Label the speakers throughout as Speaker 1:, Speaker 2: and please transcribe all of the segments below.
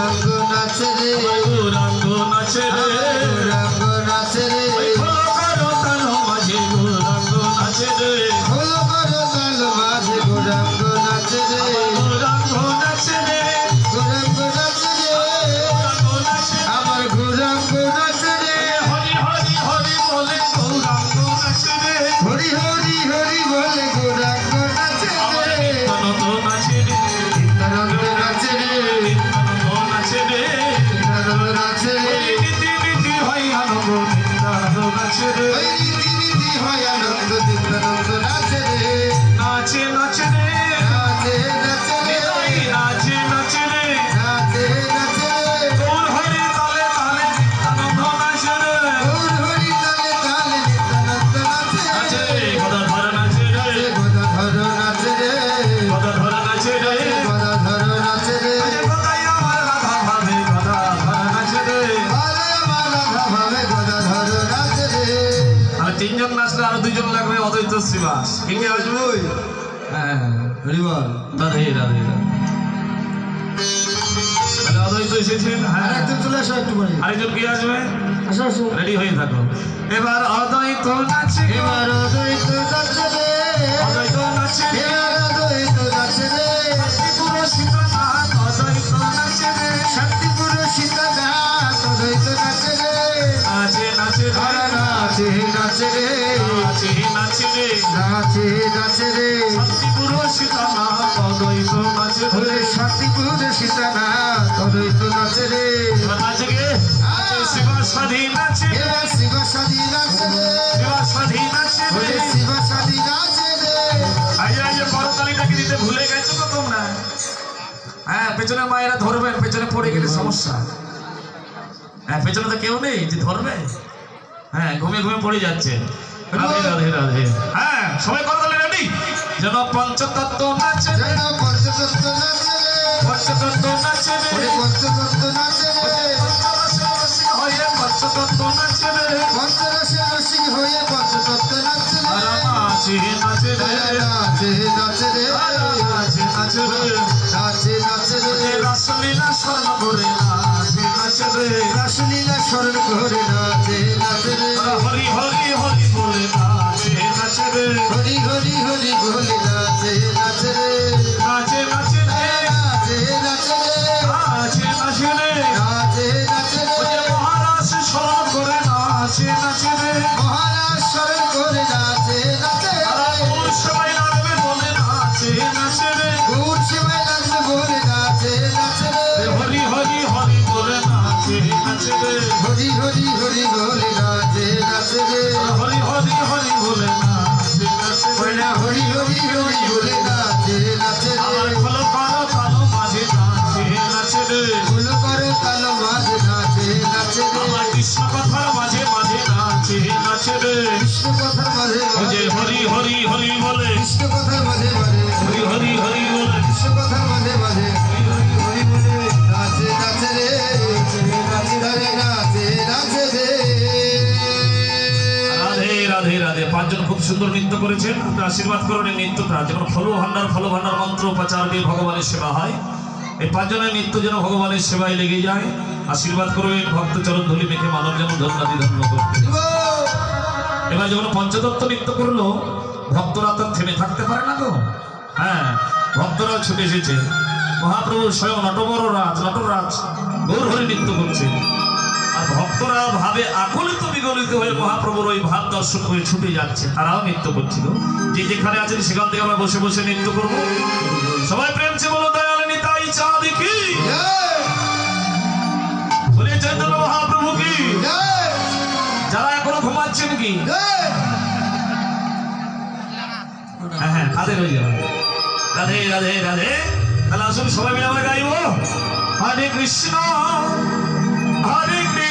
Speaker 1: গৌরাঙ্গ নাচ রে
Speaker 2: অদ্বৈত শ্রীবাস কি কে আসবে হ্যাঁ
Speaker 1: হরিবল
Speaker 2: রাধে রাধে রাধে অদ্বৈত এসেছেন হ্যাঁ।
Speaker 1: আরেকজন চলে আসো একটু পরে।
Speaker 2: আরেকজন কি আসবে?
Speaker 1: আসো আসো।
Speaker 2: রেডি হয়ে থাকো। এবার অদ্বৈত নাচে।
Speaker 1: এবার অদ্বৈত। এবার নাচে
Speaker 2: নাচে রে।
Speaker 1: নাচে
Speaker 2: নাচে রে।
Speaker 1: নাচে নাচে রে।
Speaker 2: শান্তিপুর সীতানাথ অদ্বৈত নাচে রে।
Speaker 1: শান্তিপুর অদ্বৈত নাচে রে।
Speaker 2: নাচে গে রে।
Speaker 1: শিব সাদি নাচে রে।
Speaker 2: শিবাসাদি নাচে
Speaker 1: শিব সাদি নাচে রে।
Speaker 2: আজ আজ করতালিটাকে দিতে ভুলে গেছো তো তোমরা? হ্যাঁ পেছনে মায়েরা ধরবেন পেছনে পড়ে গেলে সমস্যা। হ্যাঁ পেছনে তো কেউ নেই যে ধরবে? হ্যাঁ ঘুমিয়ে ঘুমিয়ে পড়ে যাচ্ছে। রাধে রাধে রাধে হ্যাঁ সবাই করতালি রেডি? যেন পঞ্চতত্ত্ব নাচে। রে,
Speaker 1: যেন পঞ্চতত্ত্ব নাচে।
Speaker 2: পঞ্চতত্ত্ব নাচে রে।
Speaker 1: পঞ্চতত্ত্ব নাচে রে।
Speaker 2: হয়ে পঞ্চতত্ত্ব নাচে রে।
Speaker 1: পঞ্চরসে রসিক হয়ে পঞ্চতত্ত্ব নাচে রে।
Speaker 2: আর নাচে নাচে রে।
Speaker 1: নাচে নাচে রে।
Speaker 2: নাচে নাচে রে।
Speaker 1: নাচে নাচে রে।
Speaker 2: রাসলীলা রে
Speaker 1: রাসলীলা স্মরণ করে নাচে নাচে
Speaker 2: হরি হরি হরি বলে নাচে নাচে
Speaker 1: হরি হরি হরি বলে নাচে নাচে
Speaker 2: নাচে নাচে
Speaker 1: নাচে নাচে
Speaker 2: নাচে নাচে
Speaker 1: নাচে নাচে
Speaker 2: মহারাজ স্মরণ করে নাচে নাচে
Speaker 1: মহারাজ স্মরণ করে নাচে নাচে
Speaker 2: সবাই নাচবে বলে নাচে নাচে
Speaker 1: গুড় সেবাই নাচবে বলে নাচে নাচে
Speaker 2: হরি হরি হরি নাচে নাচে রে
Speaker 1: হরি হরি হরি বলে নাচে নাচে রে।
Speaker 2: হরি হরি হরি বলে নাচে নাচে রে।
Speaker 1: হরি হরি হরি বলে নাচে নাচে
Speaker 2: আমার
Speaker 1: রে
Speaker 2: খোলো কালো কালো মাঝে নাচে নাচে রে।
Speaker 1: ফুল করো কালো মাঝে নাচে নাচে রে।
Speaker 2: আমার কৃষ্ণ কথার মাঝে মাঝে নাচে নাচে রে।
Speaker 1: কৃষ্ণ কথার মাঝে
Speaker 2: ও হরি হরি হরি বলে।
Speaker 1: কৃষ্ণ কথার মাঝে মাঝে
Speaker 2: হরি হরি রাধে রাধে। পাঁচজন খুব সুন্দর নৃত্য করেছেন। আশীর্বাদ করুন এই নৃত্যটা যেমন ফল ভান্ডার, ফলো ভান্ডার মন্ত্র উপাচার দিয়ে ভগবানের সেবা হয়। এই পাঁচজনের নৃত্য যেন ভগবানের সেবায় লেগে যায়। আশীর্বাদ করবেন ভক্ত চরণ ধুলি মেখে মানব যেমন ধন্যাদি ধন্য করতে। এবার যখন পঞ্চদত্ত নৃত্য করল, ভক্তরা তো থেমে থাকতে পারে না তো। হ্যাঁ ভক্তরা ছুটে এসেছে। মহাপ্রভু স্বয়ং নটবর রাজ নটরাজ গৌর হরি নৃত্য করছে। ভক্তরা ভাবে আকলিত বিগলিত হয়ে মহাপ্রভুর ওই ভাব দর্শন করে ছুটে যাচ্ছে, তারাও নৃত্য করছিল যে যেখানে আছেন সেখান থেকে আমরা বসে বসে নৃত্য করব। সবাই প্রেমছে বলো দয়াল নিতাই চা দেখি বলে চৈতন্য মহাপ্রভু কি? যারা এখনও ঘুমাচ্ছেন কি? হ্যাঁ হ্যাঁ তাদের হয়ে যাবে রাধে রাধে রাধে। তাহলে আসুন সবাই মিলে আমরা গাইব। হরে কৃষ্ণ।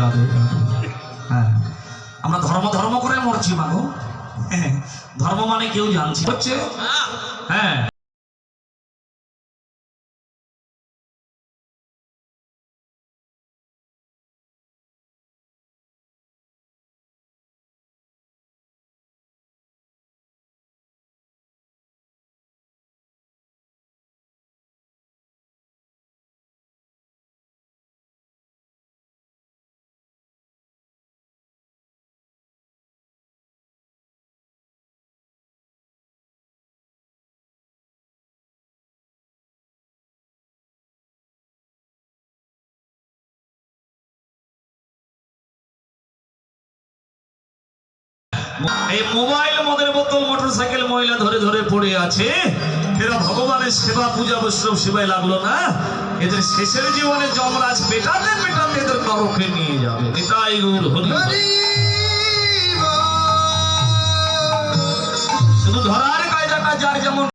Speaker 2: রাধে। হ্যাঁ। আমরা ধর্ম ধর্ম করে মরছি মানু হ্যাঁ, ধর্ম মানে কেউ জানছি। হচ্ছে? হ্যাঁ। এই মোবাইল মদের বোতল মোটরসাইকেল মহিলা ধরে ধরে পড়ে আছে। এরা ভগবানের সেবা পূজা বৈষ্ণব সেবায় লাগল না। এদের শেষের জীবনে যমরাজ পেটাতে পেটাতে এদের নরকে নিয়ে যাবে। এটাই গুর হরি শুধু ধরার কায়দাটা যার যেমন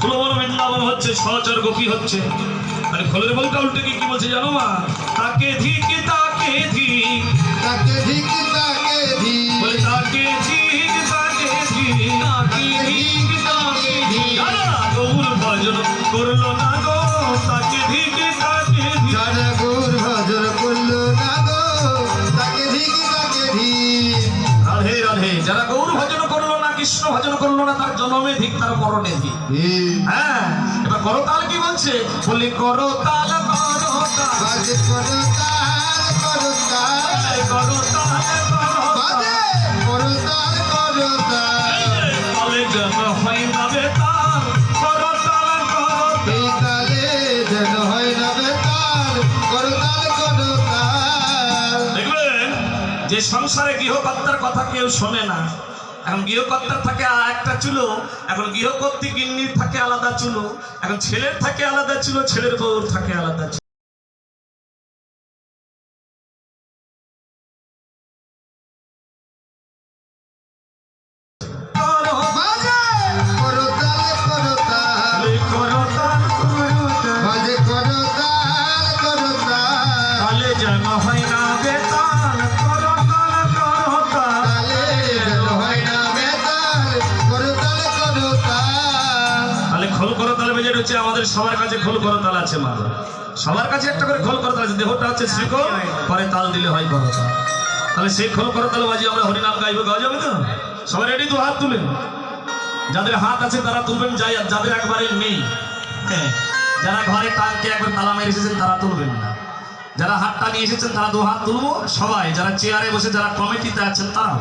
Speaker 2: ফুলবন বৃন্দাবন হচ্ছে সহচর গোপী হচ্ছে। মানে খোলের বলটা উল্টে কি কি বলছে জানো মা? তাকে ধিক তাকে ধিক।
Speaker 1: তাকে ধিকি তাকে ধি
Speaker 2: বলে তাকে ধিক তাকে ধিক তাকে ধিক তাকে ধিক। দাদা, গৌর ভজন করল না গো তাকে ধিক তাকে ধিক।
Speaker 1: যারা গৌর ভজন করল না গো তাকে ধিকি তাকে ধি
Speaker 2: রাধে রাধে যারা গৌর ভজন করল না কৃষ্ণ ভজন করল জন্মে ধিক তার মরণে ধিক
Speaker 1: ধি
Speaker 2: হ্যাঁ এবার করতাল কি বলছে? বলি করতাল যে সংসারে গৃহকর্তার কথা কেউ শোনে না এখন গৃহকর্তার থাকে একটা চুলো, এখন গৃহকর্তী গিন্নির থাকে আলাদা চুলো, এখন ছেলের থাকে আলাদা চুলো, ছেলের বউর থাকে আলাদা পরিচয় আমাদের সবার কাছে খোল করতাল আছে মা সবার কাছে একটা করে খোল করতাল আছে দেহটা হচ্ছে শ্রীকোল পরে তাল দিলে হয় করতাল তাহলে সেই খোল করতাল বাজি আমরা হরিনাম গাইবো গাওয়া যাবে তো? সবাই রেডি তো? হাত তুলেন যাদের হাত আছে তারা তুলবেন যাই আর যাদের একবারে নেই হ্যাঁ, যারা ঘরে টানকে একবার তালা মেরে এসেছেন তারা তুলবেন না। যারা হাতটা নিয়ে এসেছেন তারা দু হাত তুলবো সবাই যারা চেয়ারে বসে যারা কমিটিতে আছেন তারা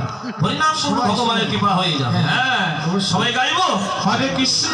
Speaker 2: হরিনাম ভগবানের কৃপা হয়ে যাবে হ্যাঁ সবাই গাইবো? হরে কৃষ্ণ।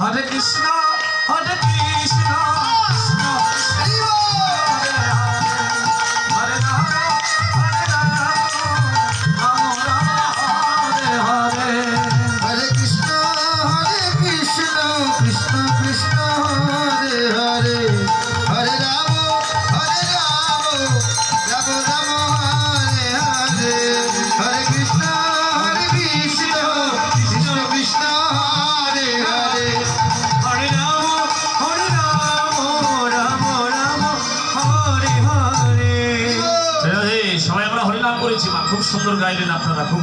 Speaker 2: হরে কৃষ্ণ হরে কৃষ্ণ। সুন্দর গাইলেন আপনারা খুব